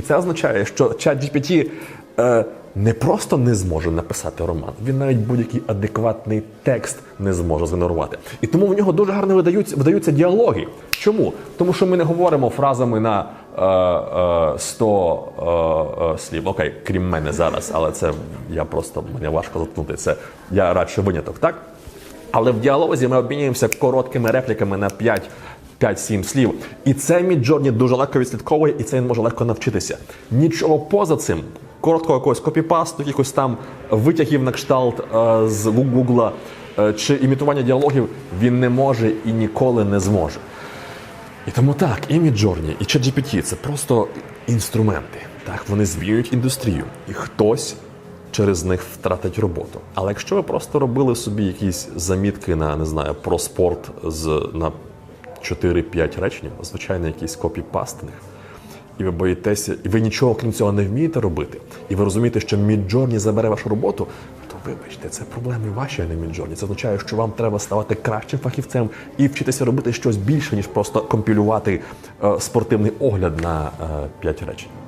І це означає, що ChatGPT е, не просто не зможе написати роман, він навіть будь-який адекватний текст не зможе згенерувати. І тому в нього дуже гарно видаються, видаються діалоги. Чому? Тому що ми не говоримо фразами на е, е, 100 е, е, слів. Окей, крім мене зараз, але це я просто мене важко заткнути. Це я радше виняток, так? Але в діалозі ми обмінюємося короткими репліками на 5 5-7 слів. І це Міджорні дуже легко відслідковує, і це він може легко навчитися. Нічого поза цим, короткого якогось копіпасту, якихось там витягів на кшталт е, з Гугла е, чи імітування діалогів він не може і ніколи не зможе. І тому так, і Midjourney, і ChatGPT – це просто інструменти. Так, вони змінюють індустрію, і хтось через них втратить роботу. Але якщо ви просто робили собі якісь замітки на не знаю про спорт з на 4-5 речень, звичайно, якийсь копіпастинг, і ви боїтеся, і ви нічого крім цього не вмієте робити, і ви розумієте, що Міджорні забере вашу роботу, то вибачте, це проблеми ваші, а не Міджорні. Це означає, що вам треба ставати кращим фахівцем і вчитися робити щось більше, ніж просто компілювати е, спортивний огляд на е, 5 речень.